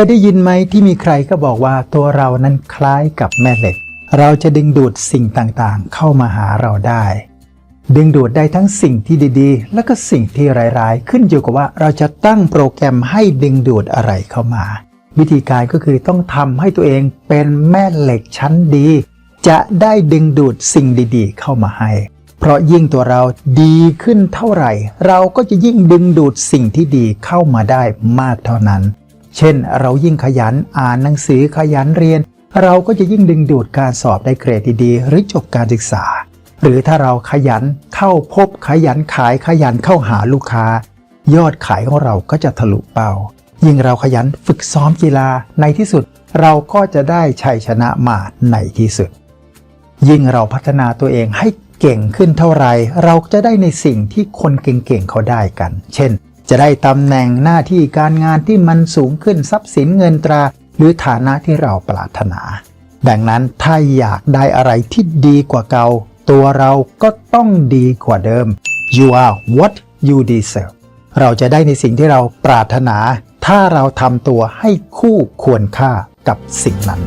ยได้ยินไหมที่มีใครก็บอกว่าตัวเรานั้นคล้ายกับแม่เหล็ก เราจะดึงดูดสิ่งต่างๆ เข้ามาหาเราได้ ดึงดูดได้ทั้งสิ่งที่ดีๆ และก็สิ่งที่ร้ายๆ ขึ้นอยู่กับว่าเราจะตั้งโปรแกรมให้ดึงดูดอะไรเข้ามา วิธีการก็คือต้องทำให้ตัวเองเป็นแม่เหล็กชั้นดี จะได้ดึงดูดสิ่งดีๆ เข้ามาให้ เพราะยิ่งตัวเราดีขึ้นเท่าไหร่ เราก็จะยิ่งดึงดูดสิ่งที่ดีเข้ามาได้มากเท่านั้น เช่น เรายิ่งขยันอ่านหนังสือขยันเรียน เราก็จะยิ่งดึงดูดการสอบได้เกรดดีๆหรือจบการศึกษา หรือถ้าเราขยันเข้าพบขยันขายขยันเข้าหาลูกค้า ยอดขายของเราก็จะทะลุเป้า ยิ่งเราขยันฝึกซ้อมกีฬาในที่สุด เราก็จะได้ชัยชนะมาในที่สุด ยิ่งเราพัฒนาตัวเองให้เก่งขึ้นเท่าไหรเราจะได้ในสิ่งที่คนเก่งๆเขาได้กัน เช่น จะได้ตำแหน่งหน้าที่การงานที่มันสูงขึ้นทรัพย์สินเงินตรา หรือฐานะที่เราปรารถนา ดังนั้นถ้าอยากได้อะไรที่ดีกว่าเก่า ตัวเราก็ต้องดีกว่าเดิม you are what you deserve เราจะได้ในสิ่งที่เราปรารถนา ถ้าเราทำตัวให้คู่ควรค่ากับสิ่งนั้น